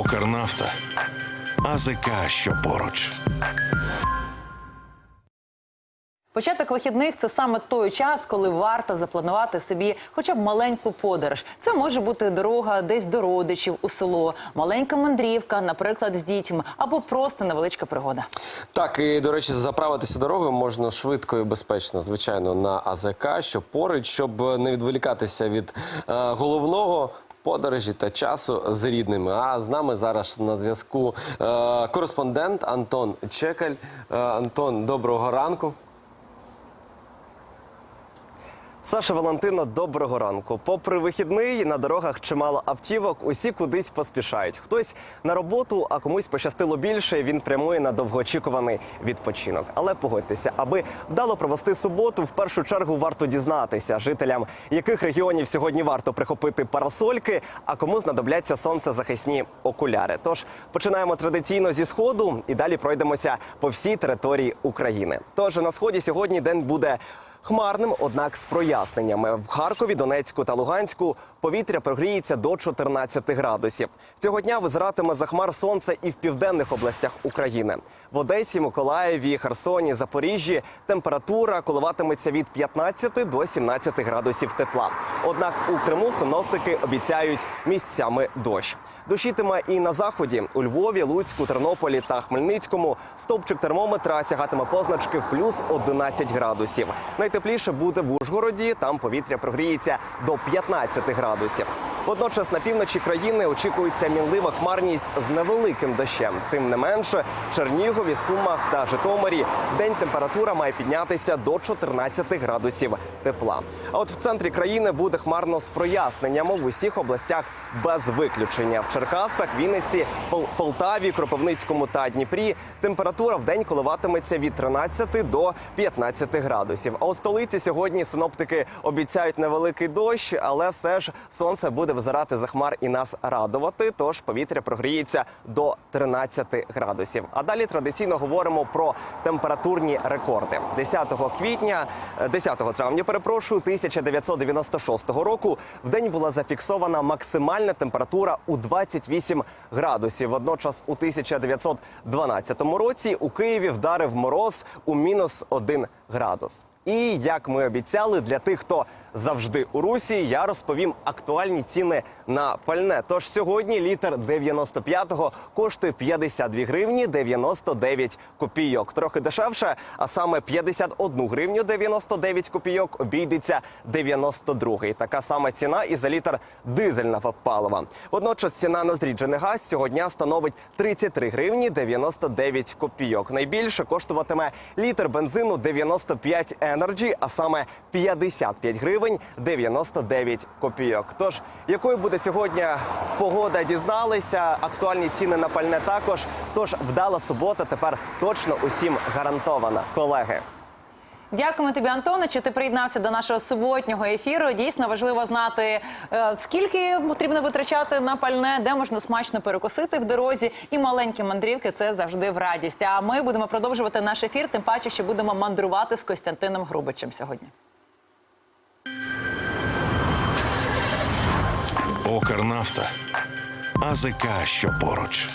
Укрнафта. АЗК, що поруч. Початок вихідних це саме той час, коли варто запланувати собі хоча б маленьку подорож. Це може бути дорога десь до родичів у село, маленька мандрівка, наприклад, з дітьми, або просто невеличка пригода. Так, і до речі, заправитися дорогою можна швидко і безпечно, звичайно, на АЗК, що поруч, щоб не відволікатися від е, головного. Подорожі та часу з рідними. А з нами зараз на зв'язку е, кореспондент Антон Чекаль. Е, Антон, доброго ранку. Саша Валентино, доброго ранку. Попри вихідний на дорогах чимало автівок, усі кудись поспішають. Хтось на роботу, а комусь пощастило більше. Він прямує на довгоочікуваний відпочинок. Але погодьтеся, аби вдало провести суботу, в першу чергу варто дізнатися жителям, яких регіонів сьогодні варто прихопити парасольки, а кому знадобляться сонцезахисні окуляри. Тож починаємо традиційно зі сходу і далі пройдемося по всій території України. Тож на сході сьогодні день буде. Хмарним, однак з проясненнями в Харкові, Донецьку та Луганську повітря прогріється до 14 градусів. Цього дня визиратиме за хмар сонце і в південних областях України. В Одесі, Миколаєві, Херсоні, Запоріжжі температура коливатиметься від 15 до 17 градусів тепла. Однак у Криму синоптики обіцяють місцями дощ. Дощитиме і на заході у Львові, Луцьку, Тернополі та Хмельницькому. Стовпчик термометра сягатиме позначки в плюс 11 градусів. Найтепліше буде в Ужгороді. Там повітря прогріється до 15 градусів. Водночас на півночі країни очікується мінлива хмарність з невеликим дощем. Тим не менше, Чернігові, Сумах та Житомирі день температура має піднятися до 14 градусів тепла. А от в центрі країни буде хмарно з проясненнями в усіх областях без виключення. В Черкасах, Вінниці, Пол- Полтаві, Кропивницькому та Дніпрі температура в день коливатиметься від 13 до 15 градусів. А у столиці сьогодні синоптики обіцяють невеликий дощ, але все ж сонце буде визирати за хмар і нас радувати. Тож повітря прогріється до 13 градусів. А далі традиційно говоримо про температурні рекорди. 10 квітня, е, 10 травня, перепрошую, 1996 року в день була зафіксована максимальна температура у 28 градусів. Водночас у 1912 році у Києві вдарив мороз у мінус 1 градус. І як ми обіцяли, для тих, хто завжди у Русі, я розповім актуальні ціни на пальне. Тож сьогодні літр 95-го коштує 52 гривні 99 копійок. Трохи дешевше, а саме 51 гривню 99 копійок обійдеться 92-й. Така сама ціна і за літр дизельного палива. Водночас ціна на зріджений газ цього дня становить 33 гривні 99 копійок. Найбільше коштуватиме літр бензину 95 Energy, а саме 55 гривень 99 копійок. Тож, якою буде сьогодні погода, дізналися. Актуальні ціни на пальне також. Тож вдала субота тепер точно усім гарантована. Колеги. Дякуємо тобі, Антоне, що ти приєднався до нашого суботнього ефіру. Дійсно важливо знати, е, скільки потрібно витрачати на пальне, де можна смачно перекусити в дорозі. І маленькі мандрівки це завжди в радість. А ми будемо продовжувати наш ефір, тим паче, що будемо мандрувати з Костянтином Грубичем сьогодні. Укрнафта. АЗК, що поруч.